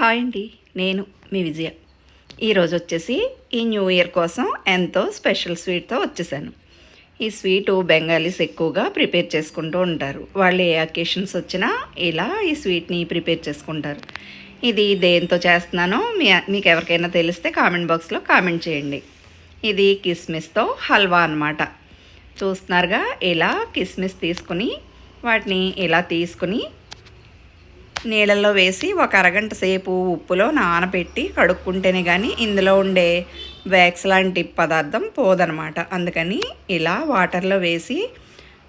Hi అండి నేను మీ విజయ. ఈరోజు వచ్చేసి ఈ న్యూ ఇయర్ కోసం ఎంతో స్పెషల్ స్వీట్తో వచ్చేసాను. ఈ స్వీటు బెంగాలీస్ ఎక్కువగా ప్రిపేర్ చేసుకుంటూ ఉంటారు. వాళ్ళు ఏ అకేషన్స్ వచ్చినా ఇలా ఈ స్వీట్ని ప్రిపేర్ చేసుకుంటారు. ఇది దేంతో చేస్తున్నానో మీ మీకు ఎవరికైనా తెలిస్తే కామెంట్ బాక్స్లో కామెంట్ చేయండి. ఇది కిస్మిస్తో హల్వా అనమాట చూస్తున్నారుగా ఇలా కిస్మిస్ తీసుకుని వాటిని ఇలా తీసుకుని నీళ్ళల్లో వేసి ఒక అరగంట సేపు ఉప్పులో నానబెట్టి కడుక్కుంటేనే కానీ ఇందులో ఉండే వ్యాక్స్ లాంటి పదార్థం పోదనమాట. అందుకని ఇలా వాటర్లో వేసి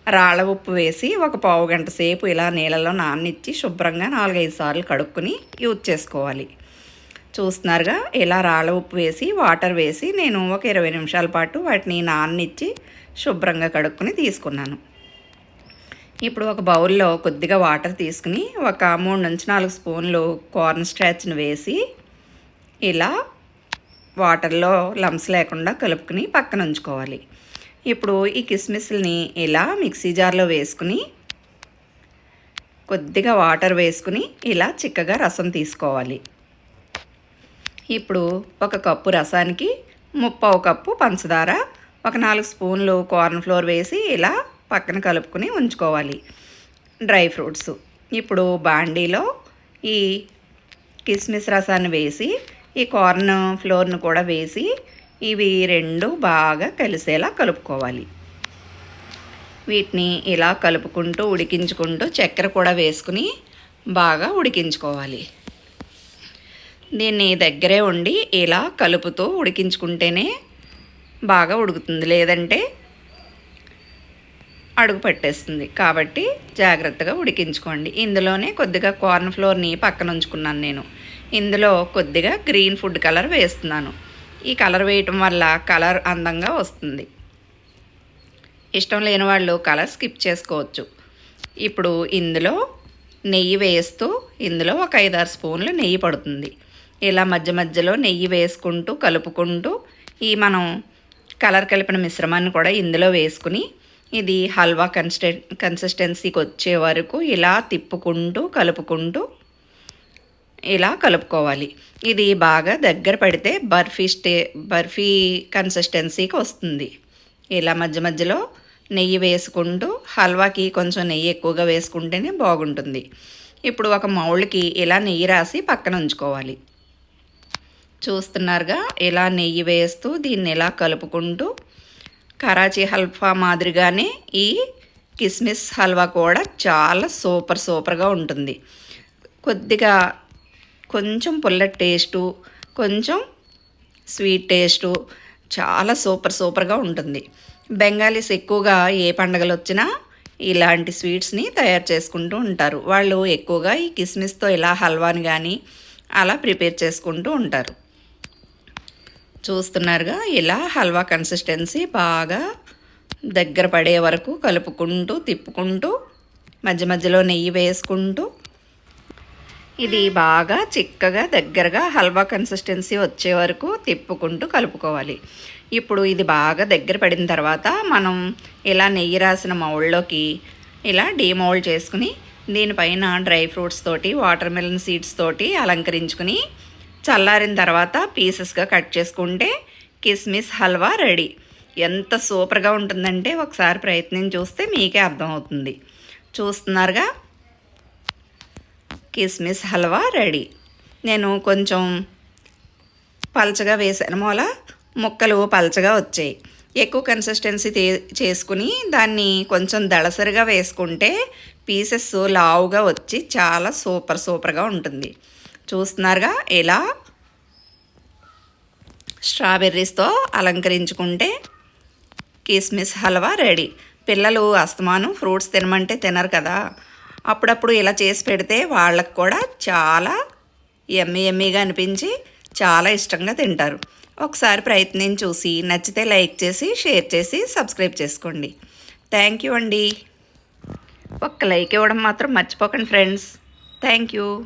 రాళ్ళ ఉప్పు వేసి ఒక పావు గంట సేపు ఇలా నీళ్ళలో నాననిచ్చి శుభ్రంగా నాలుగైదు సార్లు కడుక్కుని యూజ్ చేసుకోవాలి. చూస్తున్నారుగా ఇలా రాళ్ళ ఉప్పు వేసి వాటర్ వేసి నేను ఒక ఇరవై నిమిషాల పాటు వాటిని నాననిచ్చి శుభ్రంగా కడుక్కుని తీసుకున్నాను. ఇప్పుడు ఒక బౌల్లో కొద్దిగా వాటర్ తీసుకుని ఒక మూడు నుంచి నాలుగు స్పూన్లు కార్న్ స్ట్రాచ్ని వేసి ఇలా వాటర్లో లంప్స్ లేకుండా కలుపుకుని పక్కన ఉంచుకోవాలి. ఇప్పుడు ఈ కిస్మిస్ని ఇలా మిక్సీ జార్లో వేసుకుని కొద్దిగా వాటర్ వేసుకుని ఇలా చిక్కగా రసం తీసుకోవాలి. ఇప్పుడు ఒక కప్పు రసానికి ముప్పావు కప్పు పంచదార ఒక నాలుగు స్పూన్లు కార్న్ ఫ్లోర్ వేసి ఇలా పక్కన కలుపుకొని ఉంచుకోవాలి. Dry fruits. ఇప్పుడు బాండీలో ఈ కిస్మిస్ రసాన్ని వేసి ఈ కార్న్ ఫ్లోర్ను కూడా వేసి ఇవి రెండు బాగా కలిసేలా కలుపుకోవాలి. వీటిని ఇలా కలుపుకుంటూ ఉడికించుకుంటూ చక్కెర కూడా వేసుకుని బాగా ఉడికించుకోవాలి. దీన్ని దగ్గరే ఉండి ఇలా కలుపుతూ ఉడికించుకుంటేనే బాగా ఉడుకుతుంది. లేదంటే అడుగు పట్టేస్తుంది. కాబట్టి జాగ్రత్తగా ఉడికించుకోండి. ఇందులోనే కొద్దిగా కార్న్ ఫ్లోర్ని పక్కన ఉంచుకున్నాను నేను. ఇందులో కొద్దిగా గ్రీన్ ఫుడ్ కలర్ వేస్తున్నాను. ఈ కలర్ వేయటం వల్ల కలర్ అందంగా వస్తుంది. ఇష్టం లేని వాళ్ళు కలర్ స్కిప్ చేసుకోవచ్చు. ఇప్పుడు ఇందులో నెయ్యి వేస్తూ ఇందులో ఒక ఐదారు స్పూన్లు నెయ్యి పడుతుంది. ఇలా మధ్య మధ్యలో నెయ్యి వేసుకుంటూ కలుపుకుంటూ ఈ మనం కలర్ కలిపిన మిశ్రమాన్ని కూడా ఇందులో వేసుకుని ఇది హల్వా కన్స్టె కన్సిస్టెన్సీకి వచ్చే వరకు ఇలా తిప్పుకుంటూ కలుపుకుంటూ ఇలా కలుపుకోవాలి. ఇది బాగా దగ్గర పడితే బర్ఫీ స్టే బర్ఫీ కన్సిస్టెన్సీకి వస్తుంది. ఇలా మధ్య మధ్యలో నెయ్యి వేసుకుంటూ హల్వాకి కొంచెం నెయ్యి ఎక్కువగా వేసుకుంటేనే బాగుంటుంది. ఇప్పుడు ఒక మౌళ్ళకి ఇలా నెయ్యి రాసి పక్కన ఉంచుకోవాలి. చూస్తున్నారుగా ఇలా నెయ్యి వేస్తూ దీన్ని ఇలా కలుపుకుంటూ కరాచీ హల్వా మాదిరిగానే ఈ కిస్మిస్ హల్వా కూడా చాలా సూపర్ సూపర్గా ఉంటుంది. కొద్దిగా కొంచెం పుల్ల టేస్టు కొంచెం స్వీట్ టేస్టు చాలా సూపర్ సూపర్గా ఉంటుంది. బెంగాలీస్ ఎక్కువగా ఏ పండగలు వచ్చినా ఇలాంటి స్వీట్స్ని తయారు చేసుకుంటూ ఉంటారు. వాళ్ళు ఎక్కువగా ఈ కిస్మిస్తో ఇలా హల్వాని కానీ అలా ప్రిపేర్ చేసుకుంటూ ఉంటారు. చూస్తున్నారుగా. ఇలా హల్వా కన్సిస్టెన్సీ బాగా దగ్గర పడే వరకు కలుపుకుంటూ తిప్పుకుంటూ మధ్య మధ్యలో నెయ్యి వేసుకుంటూ ఇది బాగా చిక్కగా దగ్గరగా హల్వా కన్సిస్టెన్సీ వచ్చే వరకు తిప్పుకుంటూ కలుపుకోవాలి. ఇప్పుడు ఇది బాగా దగ్గర పడిన తర్వాత మనం ఇలా నెయ్యి రాసిన మౌల్డ్లోకి ఇలా డీమౌల్డ్ చేసుకుని దీనిపైన డ్రై ఫ్రూట్స్ తోటి వాటర్ మిలన్ సీడ్స్ తోటి అలంకరించుకుని చల్లారిన తర్వాత పీసెస్గా కట్ చేసుకుంటే కిస్మిస్ హల్వా రెడీ. ఎంత సూపర్గా ఉంటుందంటే ఒకసారి ప్రయత్నం చూస్తే మీకే అర్థమవుతుంది. చూస్తున్నారుగా? కిస్మిస్ హల్వా రెడీ. నేను కొంచెం పలచగా వేసాను మూల ముక్కలు పలచగా వచ్చాయి. ఎక్కువ కన్సిస్టెన్సీ చేసుకుని దాన్ని కొంచెం దళసరిగా వేసుకుంటే పీసెస్ లావుగా వచ్చి చాలా సూపర్ సూపర్గా ఉంటుంది. చూస్తున్నారుగా? ఎలా? స్ట్రాబెర్రీస్తో అలంకరించుకుంటే కిస్మిస్ హల్వా రెడీ. పిల్లలు అస్తమానం ఫ్రూట్స్ తినమంటే తినరు కదా. అప్పుడప్పుడు ఇలా చేసి పెడితే వాళ్ళకు కూడా చాలా ఎమ్మి ఎమ్మిగా అనిపించి చాలా ఇష్టంగా తింటారు. ఒకసారి ప్రయత్నం చూసి నచ్చితే లైక్ చేసి షేర్ చేసి సబ్స్క్రైబ్ చేసుకోండి. థ్యాంక్ యూ అండి. ఒక్క లైక్ ఇవ్వడం మాత్రం మర్చిపోకండి ఫ్రెండ్స్. Thank you.